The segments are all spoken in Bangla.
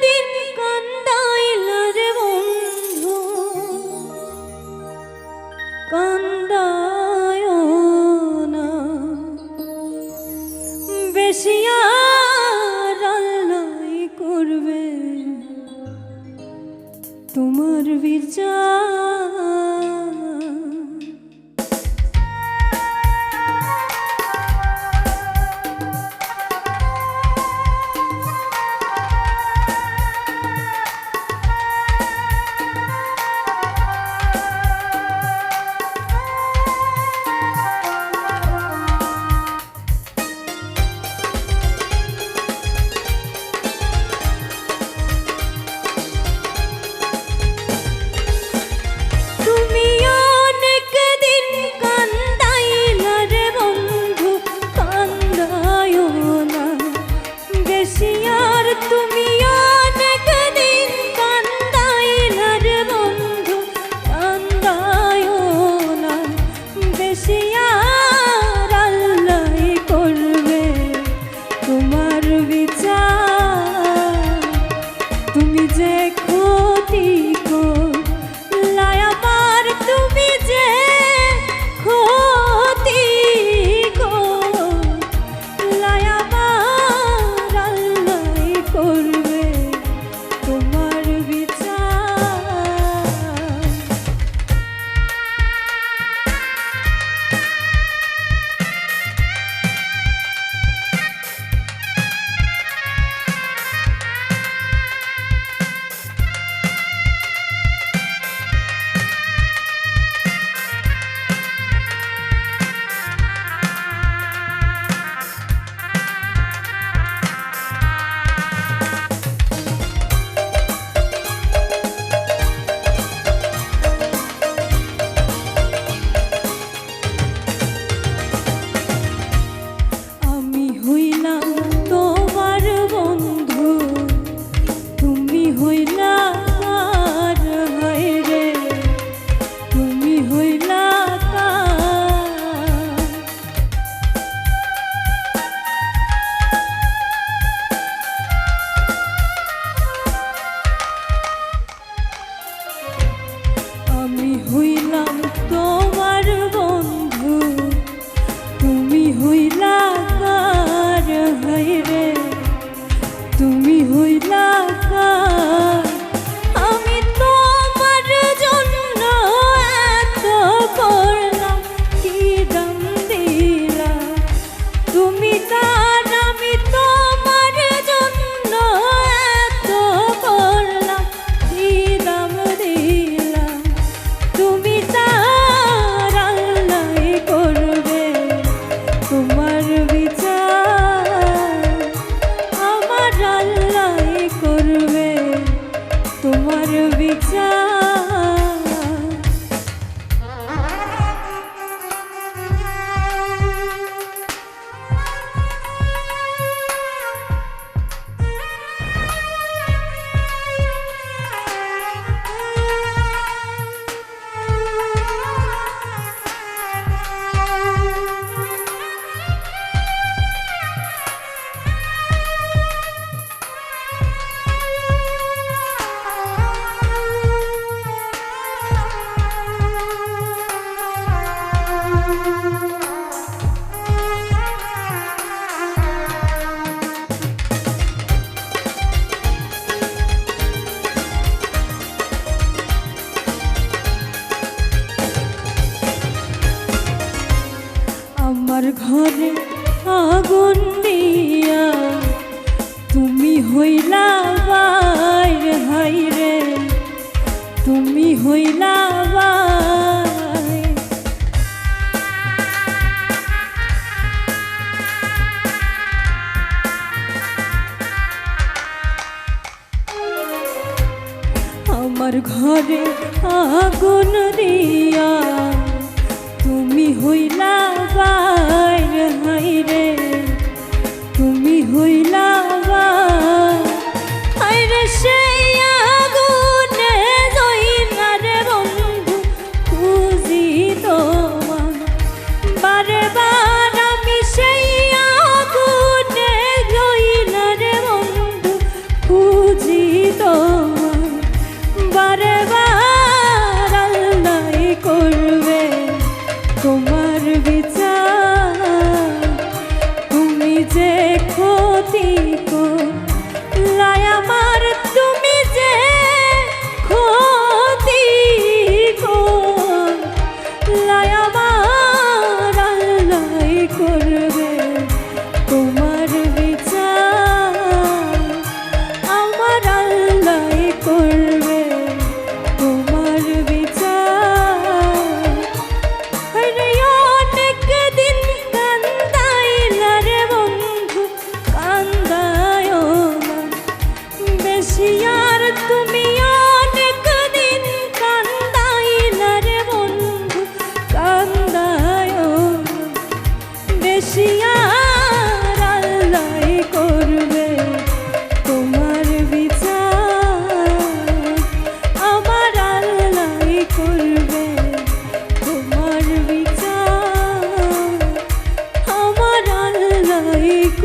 দিন কান্দা আমি হইল বিচার হইলা বাই রে হাই রে তুমি হইলা বাই আমার ঘরে আগুন যে ক্ষতি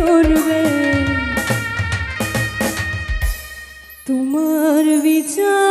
করবে। তোমার বিচার